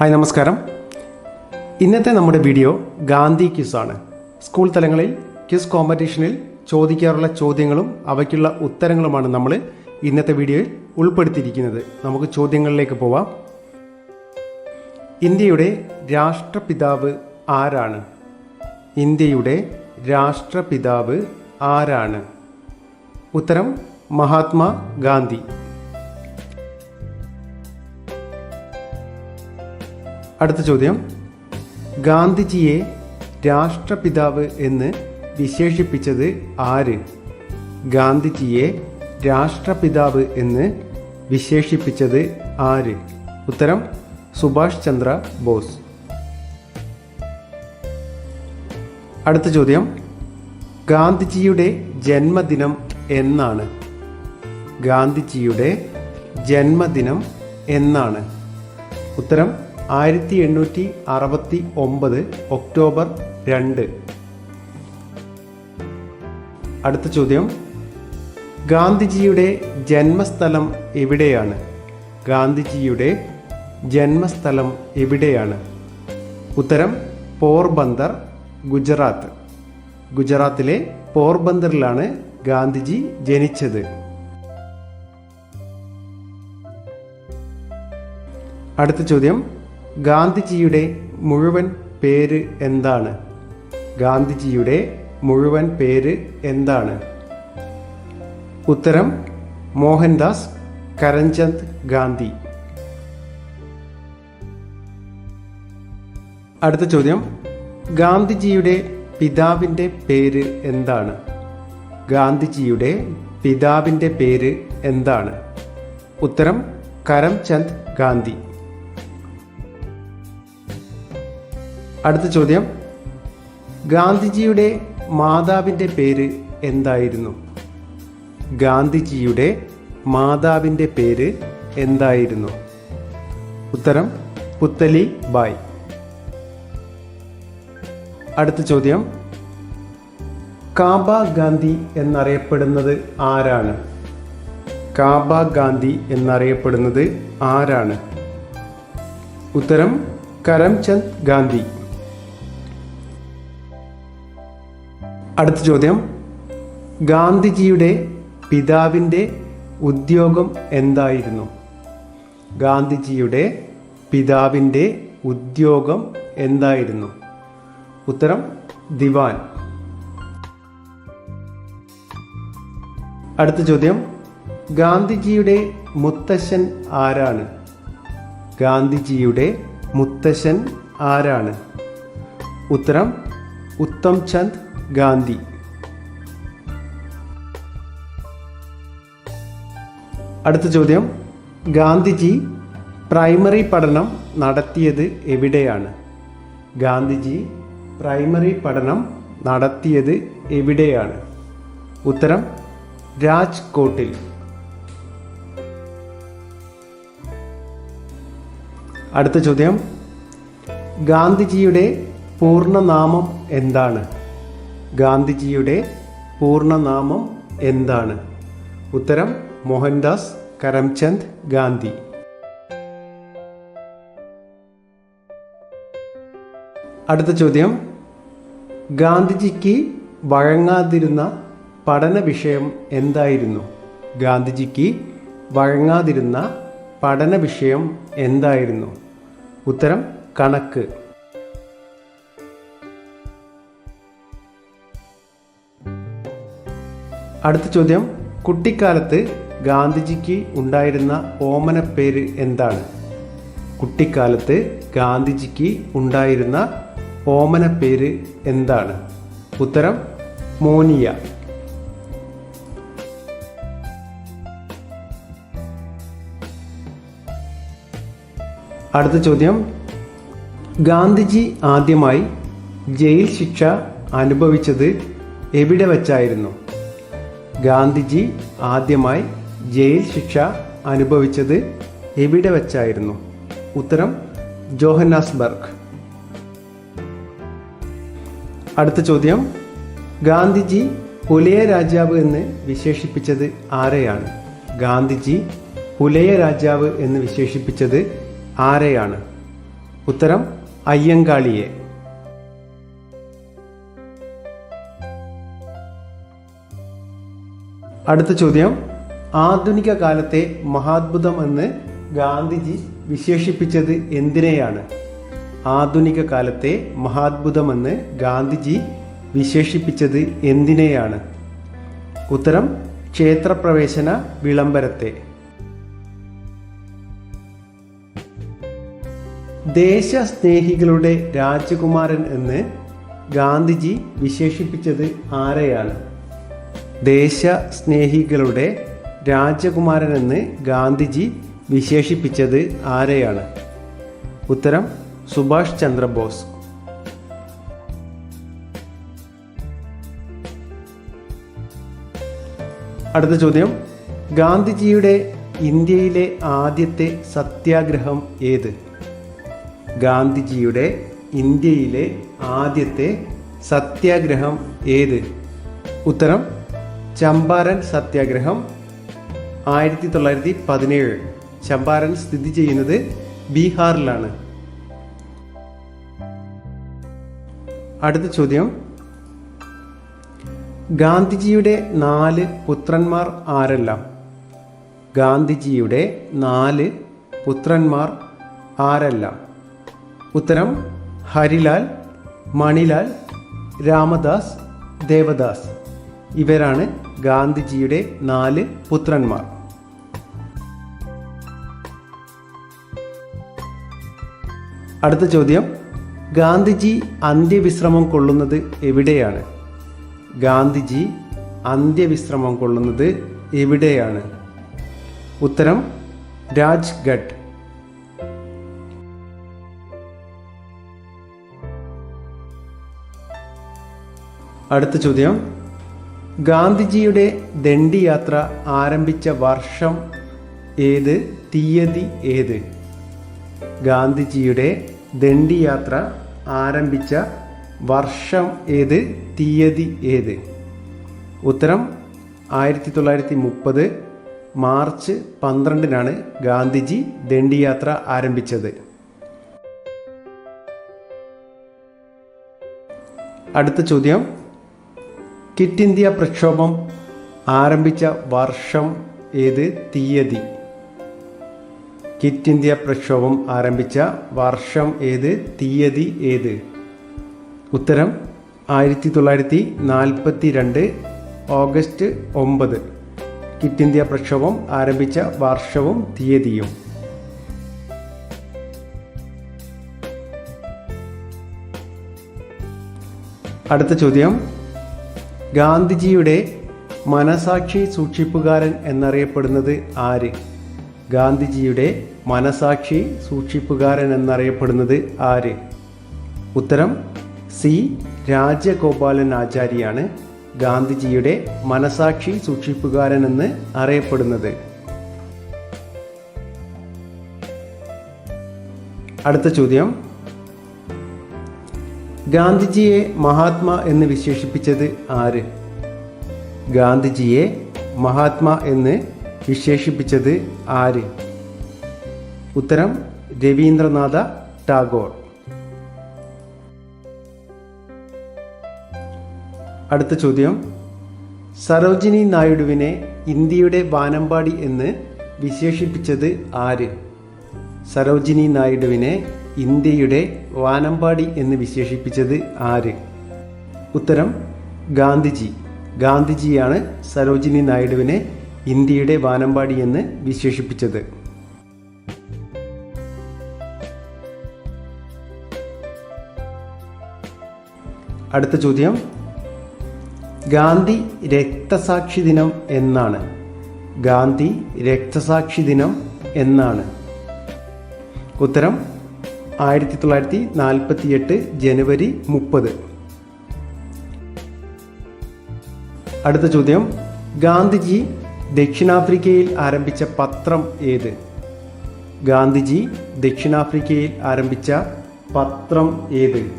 Hi നമസ്കാരം. ഇന്നത്തെ നമ്മുടെ വീഡിയോ ഗാന്ധി ക്വിസ് ആണ്. സ്കൂൾ തലങ്ങളിൽ ക്വിസ് കോമ്പറ്റീഷനിൽ ചോദിക്കാറുള്ള ചോദ്യങ്ങളും അവയ്ക്കുള്ള ഉത്തരങ്ങളുമാണ് നമ്മൾ ഇന്നത്തെ വീഡിയോയിൽ ഉൾപ്പെടുത്തിയിരിക്കുന്നത്. നമുക്ക് ചോദ്യങ്ങളിലേക്ക് പോവാം. ഇന്ത്യയുടെ രാഷ്ട്രപിതാവ് ആരാണ്? ഇന്ത്യയുടെ രാഷ്ട്രപിതാവ് ആരാണ്? ഉത്തരം മഹാത്മാ ഗാന്ധി. അടുത്ത ചോദ്യം. ഗാന്ധിജിയെ രാഷ്ട്രപിതാവ് എന്ന് വിശേഷിപ്പിച്ചത് ആര്? ഗാന്ധിജിയെ രാഷ്ട്രപിതാവ് എന്ന് വിശേഷിപ്പിച്ചത് ആര്? ഉത്തരം സുഭാഷ് ചന്ദ്ര ബോസ്. അടുത്ത ചോദ്യം. ഗാന്ധിജിയുടെ ജന്മദിനം എന്നാണ്. ഗാന്ധിജിയുടെ ജന്മദിനം എന്നാണ്. ഉത്തരം ആയിരത്തി എണ്ണൂറ്റി അറുപത്തി ഒമ്പത് ഒക്ടോബർ രണ്ട്. അടുത്ത ചോദ്യം. ഗാന്ധിജിയുടെ ജന്മസ്ഥലം എവിടെയാണ്? ഗാന്ധിജിയുടെ ജന്മസ്ഥലം എവിടെയാണ്? ഉത്തരം പോർബന്ദർ ഗുജറാത്ത്. ഗുജറാത്തിലെ പോർബന്ദറിലാണ് ഗാന്ധിജി ജനിച്ചത്. അടുത്ത ചോദ്യം. ഗാന്ധിജിയുടെ മുഴുവൻ പേര് എന്താണ്? ഗാന്ധിജിയുടെ മുഴുവൻ പേര് എന്താണ്? ഉത്തരം മോഹൻദാസ് കരംചന്ദ് ഗാന്ധി. അടുത്ത ചോദ്യം. ഗാന്ധിജിയുടെ പിതാവിന്റെ പേര് എന്താണ്? ഗാന്ധിജിയുടെ പിതാവിന്റെ പേര് എന്താണ്? ഉത്തരം കരംചന്ദ് ഗാന്ധി. അടുത്ത ചോദ്യം. ഗാന്ധിജിയുടെ മാതാവിന്റെ പേര് എന്തായിരുന്നു? ഗാന്ധിജിയുടെ മാതാവിന്റെ പേര് എന്തായിരുന്നു? ഉത്തരം പുത്തലി ബായ്. അടുത്ത ചോദ്യം. കാബ ഗാന്ധി എന്നറിയപ്പെടുന്നത് ആരാണ്? കാബ ഗാന്ധി എന്നറിയപ്പെടുന്നത് ആരാണ്? ഉത്തരം കരംചന്ദ് ഗാന്ധി. അടുത്ത ചോദ്യം. ഗാന്ധിജിയുടെ പിതാവിന്റെ ഉദ്യോഗം എന്തായിരുന്നു? ഗാന്ധിജിയുടെ പിതാവിന്റെ ഉദ്യോഗം എന്തായിരുന്നു? ഉത്തരം ദിവാൻ. അടുത്ത ചോദ്യം. ഗാന്ധിജിയുടെ മുത്തശ്ശൻ ആരാണ്? ഗാന്ധിജിയുടെ മുത്തശ്ശൻ ആരാണ്? ഉത്തരം ഉത്തം ചന്ദ് ഗാന്ധി. അടുത്ത ചോദ്യം. ഗാന്ധിജി പ്രൈമറി പഠനം നടത്തിയത് എവിടെയാണ്? ഗാന്ധിജി പ്രൈമറി പഠനം നടത്തിയത് എവിടെയാണ്? ഉത്തരം രാജ്കോട്ടിൽ. അടുത്ത ചോദ്യം. ഗാന്ധിജിയുടെ പൂർണനാമം എന്താണ്? ഗാന്ധിജിയുടെ പൂർണനാമം എന്താണ്? ഉത്തരം മോഹൻദാസ് കരംചന്ദ് ഗാന്ധി. അടുത്ത ചോദ്യം. ഗാന്ധിജിക്ക് വഴങ്ങാതിരുന്ന പഠന വിഷയം എന്തായിരുന്നു? ഗാന്ധിജിക്ക് വഴങ്ങാതിരുന്ന പഠന വിഷയം എന്തായിരുന്നു? ഉത്തരം കണക്ക്. അടുത്ത ചോദ്യം. കുട്ടിക്കാലത്ത് ഗാന്ധിജിക്ക് ഉണ്ടായിരുന്ന ഓമന പേര് എന്താണ്? കുട്ടിക്കാലത്ത് ഗാന്ധിജിക്ക് ഉണ്ടായിരുന്ന ഓമന പേര് എന്താണ്? ഉത്തരം മോനിയ. അടുത്ത ചോദ്യം. ഗാന്ധിജി ആദ്യമായി ജയിൽ ശിക്ഷ അനുഭവിച്ചത് എവിടെ വച്ചായിരുന്നു? ഗാന്ധിജി ആദ്യമായി ജയിൽ ശിക്ഷ അനുഭവിച്ചത് എവിടെ വെച്ചായിരുന്നു? ഉത്തരം ജോഹന്നാസ്ബർഗ്. അടുത്ത ചോദ്യം ഗാന്ധിജി പുലയ രാജാവ് എന്ന് വിശേഷിപ്പിച്ചത് ആരെയാണ്? ഗാന്ധിജി പുലയ രാജാവ് എന്ന് വിശേഷിപ്പിച്ചത് ആരെയാണ്? ഉത്തരം അയ്യങ്കാളിയെ. അടുത്ത ചോദ്യം. ആധുനിക കാലത്തെ മഹാത്ഭുതം എന്ന് ഗാന്ധിജി വിശേഷിപ്പിച്ചത് എന്തിനെയാണ്? ആധുനിക കാലത്തെ മഹാത്ഭുതം എന്ന് ഗാന്ധിജി വിശേഷിപ്പിച്ചത് എന്തിനെയാണ്? ഉത്തരം ക്ഷേത്രപ്രവേശന വിളംബരത്തെ. ദേശസ്നേഹികളുടെ രാജകുമാരൻ എന്ന് ഗാന്ധിജി വിശേഷിപ്പിച്ചത് ആരെയാണ്? ദേശസ്നേഹികളുടെ രാജകുമാരൻ എന്ന് ഗാന്ധിജി വിശേഷിപ്പിച്ചത് ആരെയാണ്? ഉത്തരം സുഭാഷ് ചന്ദ്രബോസ്. അടുത്ത ചോദ്യം. ഗാന്ധിജിയുടെ ഇന്ത്യയിലെ ആദ്യത്തെ സത്യാഗ്രഹം ഏത്? ഗാന്ധിജിയുടെ ഇന്ത്യയിലെ ആദ്യത്തെ സത്യാഗ്രഹം ഏത്? ഉത്തരം ചമ്പാരൻ സത്യാഗ്രഹം ആയിരത്തി തൊള്ളായിരത്തി പതിനേഴ് ചമ്പാരൻ സ്ഥിതി ചെയ്യുന്നത് ബീഹാറിലാണ്. അടുത്ത ചോദ്യം. ഗാന്ധിജിയുടെ നാല് പുത്രന്മാർ ആരെല്ലാം? ഗാന്ധിജിയുടെ നാല് പുത്രന്മാർ ആരെല്ലാം? ഉത്തരം ഹരിലാൽ മണിലാൽ രാമദാസ് ദേവദാസ്. ഇവരാണ് ഗാന്ധിജിയുടെ നാല് പുത്രന്മാർ. അടുത്ത ചോദ്യം. ഗാന്ധിജി അന്ത്യവിശ്രമം കൊള്ളുന്നത് എവിടെയാണ്? ഗാന്ധിജി അന്ത്യവിശ്രമം കൊള്ളുന്നത് എവിടെയാണ്? ഉത്തരം രാജ്ഘട്ട്. അടുത്ത ചോദ്യം. ഗാന്ധിജിയുടെ ദണ്ഡിയാത്ര ആരംഭിച്ച വർഷം ഏത്? തീയതി ഏത്? ഗാന്ധിജിയുടെ ദണ്ഡിയാത്ര ആരംഭിച്ച വർഷം ഏത്? തീയതി ഏത്? ഉത്തരം ആയിരത്തി തൊള്ളായിരത്തി മുപ്പത് മാർച്ച് പന്ത്രണ്ടിനാണ് ഗാന്ധിജി ദണ്ഡിയാത്ര ആരംഭിച്ചത്. അടുത്ത ചോദ്യം. കിറ്റ് ഇന്ത്യ പ്രക്ഷോഭം ആരംഭിച്ച വർഷം ഏത് തീയതി? കിറ്റ് ഇന്ത്യ പ്രക്ഷോഭം ആരംഭിച്ച വർഷം ഏത് തീയതി ഏത്? ഉത്തരം ആയിരത്തി തൊള്ളായിരത്തി നാൽപ്പത്തി രണ്ട് ഓഗസ്റ്റ് ഒമ്പത്. കിറ്റ് ഇന്ത്യ പ്രക്ഷോഭം ആരംഭിച്ച വർഷവും തീയതിയും. അടുത്ത ചോദ്യം. ഗാന്ധിജിയുടെ മനസാക്ഷി സൂക്ഷിപ്പുകാരൻ എന്നറിയപ്പെടുന്നത് ആര്? ഗാന്ധിജിയുടെ മനസാക്ഷി സൂക്ഷിപ്പുകാരൻ എന്നറിയപ്പെടുന്നത് ആര്? ഉത്തരം സി. രാജഗോപാലൻ ആചാര്യാണ് ഗാന്ധിജിയുടെ മനസാക്ഷി സൂക്ഷിപ്പുകാരൻ എന്ന് അറിയപ്പെടുന്നത്. അടുത്ത ചോദ്യം. ഗാന്ധിജിയെ മഹാത്മാ എന്ന് വിശേഷിപ്പിച്ചത് ആര്? ഗാന്ധിജിയെ മഹാത്മാ എന്ന് വിശേഷിപ്പിച്ചത് ആര്? ഉത്തരം രവീന്ദ്രനാഥ ടാഗോർ. അടുത്ത ചോദ്യം. സരോജിനി നായിഡുവിനെ ഇന്ത്യയുടെ വാനമ്പാടി എന്ന് വിശേഷിപ്പിച്ചത് ആര്? സരോജിനി നായിഡുവിനെ ഇന്ത്യയുടെ വാനമ്പാടി എന്ന് വിശേഷിപ്പിച്ചത് ആര്? ഉത്തരം ഗാന്ധിജി. ഗാന്ധിജിയാണ് സരോജിനി നായിഡുവിനെ ഇന്ത്യയുടെ വാനമ്പാടി എന്ന് വിശേഷിപ്പിച്ചത്. അടുത്ത ചോദ്യം. ഗാന്ധി രക്തസാക്ഷി ദിനം എന്നാണ്. ഗാന്ധി രക്തസാക്ഷി ദിനം എന്നാണ്. ഉത്തരം ആയിരത്തി തൊള്ളായിരത്തി നാൽപ്പത്തി എട്ട് ജനുവരി മുപ്പത്. അടുത്ത ചോദ്യം. ഗാന്ധിജി ദക്ഷിണാഫ്രിക്കയിൽ ആരംഭിച്ച പത്രം ഏത്? ഗാന്ധിജി ദക്ഷിണാഫ്രിക്കയിൽ ആരംഭിച്ച പത്രം ഏത്?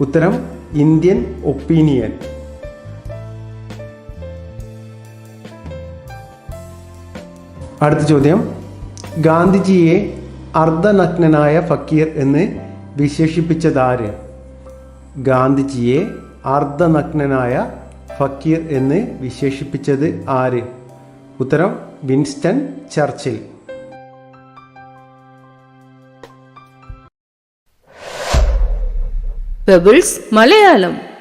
ഉത്തരം ഇന്ത്യൻ ഒപ്പീനിയൻ. അടുത്ത ചോദ്യം. ഗാന്ധിജിയെ അർദ്ധനഗ്നനായ ഫക്കീർ എന്ന് വിശേഷിപ്പിച്ചതാര്? ഗാന്ധിജിയെ അർദ്ധനഗ്നനായ ഫക്കീർ എന്ന് വിശേഷിപ്പിച്ചത് ആര്? ഉത്തരം വിൻസ്റ്റൺ ചർച്ചിൽ. മലയാളം